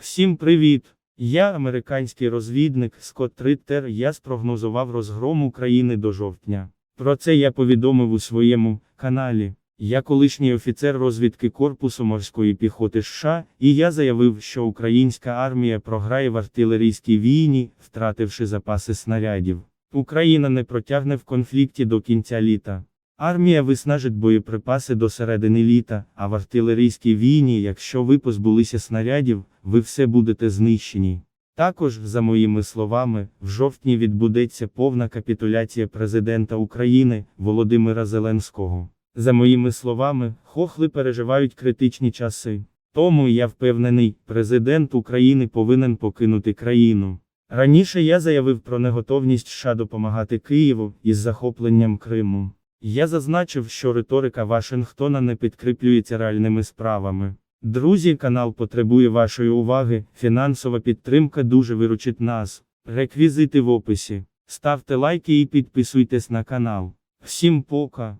Всім привіт! Я американський розвідник Скотт Риттер. Я спрогнозував розгром України до жовтня. Про це я повідомив у своєму каналі. Я колишній офіцер розвідки Корпусу морської піхоти США, і я заявив, що українська армія програє в артилерійській війні, втративши запаси снарядів. Україна не протягне в конфлікті до кінця літа. Армія виснажить боєприпаси до середини літа, а в артилерійській війні, якщо ви позбулися снарядів, ви все будете знищені. Також, за моїми словами, в жовтні відбудеться повна капітуляція президента України Володимира Зеленського. За моїми словами, хохли переживають критичні часи. Тому я впевнений, президент України повинен покинути країну. Раніше я заявив про неготовність США допомагати Києву із захопленням Криму. Я зазначив, що риторика Вашингтона не підкріплюється реальними справами. Друзі, канал потребує вашої уваги, фінансова підтримка дуже виручить нас. Реквізити в описі. Ставте лайки і підписуйтесь на канал. Всім пока.